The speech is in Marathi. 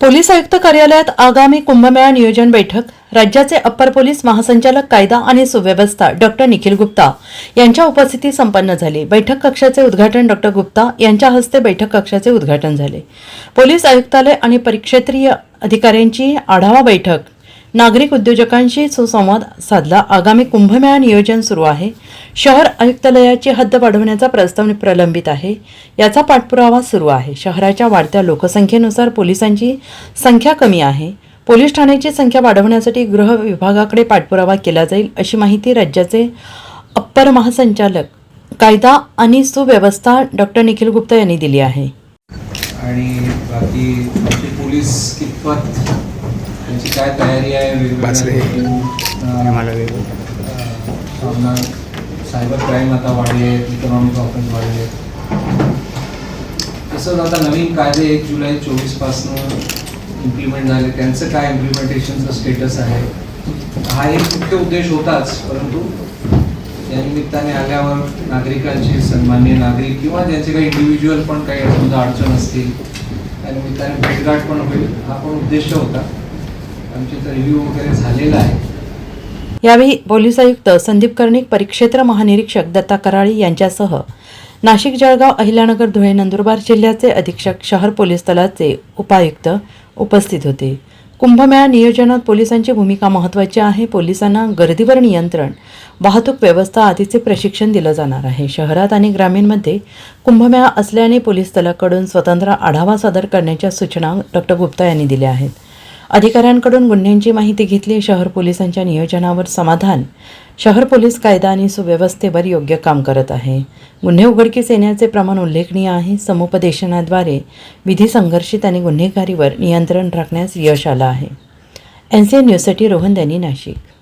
पोलीस आयुक्त कार्यालयात आगामी कुंभमेळा नियोजन बैठक राज्याचे अप्पर पोलीस महासंचालक कायदा आणि सुव्यवस्था डॉक्टर निखिल गुप्ता यांच्या उपस्थितीत संपन्न झाली. बैठक कक्षाचे उद्घाटन डॉक्टर गुप्ता यांच्या हस्ते बैठक कक्षाचे उद्घाटन झाले. पोलीस आयुक्तालय आणि परिक्षेत्रीय अधिकाऱ्यांची आढावा बैठक नागरिक उद्योजकांशी सुसंवाद साधला. आगामी कुंभमेळा नियोजन सुरू आहे. शहर आयुक्तालयाची हद्द वाढवण्याचा प्रस्ताव प्रलंबित आहे. याचा पाठपुरावा सुरू आहे. शहराच्या वाढत्या लोकसंख्येनुसार पोलिसांची संख्या कमी आहे. पोलीस ठाण्याची संख्या वाढवण्यासाठी गृह विभागाकडे पाठपुरावा केला जाईल अशी माहिती राज्याचे अप्पर महासंचालक कायदा आणि सुव्यवस्था डॉक्टर निखिल गुप्ता यांनी दिली आहे. आणि बाकी पोलीस कितपत त्यांची काय तयारी आहे वेगवेगळ्या सायबर क्राईम आता वाढले आहेत इकॉनॉमिक ऑफेन्स वाढले. आहेत तसंच आता नवीन कायदे एक जुलै चोवीसपासनं इम्प्लिमेंट झाले. त्यांचं काय इम्प्लिमेंटेशनचं स्टेटस आहे? हा एक मुख्य उद्देश होताच परंतु या निमित्ताने आल्यावर नागरिकांची सन्मान्य नागरिक किंवा ज्यांचे काही इंडिव्हिज्युअल पण काही समजा अडचण असतील त्या निमित्ताने भेटगाठ पण होईल हा पण उद्देश होता. आमचे रिव्ह्यू वगैरे झालेला आहे. यावेळी पोलीस आयुक्त संदीप कर्णिक परिक्षेत्र महानिरीक्षक दत्ता कराळी यांच्यासह नाशिक जळगाव अहिल्यानगर धुळे नंदुरबार जिल्ह्याचे अधीक्षक शहर पोलीस दलाचे उपायुक्त उपस्थित होते. कुंभमेळा नियोजनात पोलिसांची भूमिका महत्त्वाची आहे. पोलिसांना गर्दीवर नियंत्रण वाहतूक व्यवस्था आदीचे प्रशिक्षण दिलं जाणार आहे. शहरात आणि ग्रामीणमध्ये कुंभमेळा असल्याने पोलीस दलाकडून स्वतंत्र आढावा सादर करण्याच्या सूचना डॉक्टर गुप्ता यांनी दिल्या आहेत. अधिकाऱ्यांकडून गुन्ह्यांची माहिती घेतली. शहर पोलिसांच्या नियोजनावर समाधान. शहर पोलीस कायदा आणि सुव्यवस्थेवर योग्य काम करत आहे. गुन्हे उघडकीस येण्याचे प्रमाण उल्लेखनीय आहे. समुपदेशनाद्वारे विधी संघर्षित आणि गुन्हेगारीवर नियंत्रण राखण्यास यश आलं आहे. एन सी एन न्यूजसाठी रोहन त्यांनी नाशिक.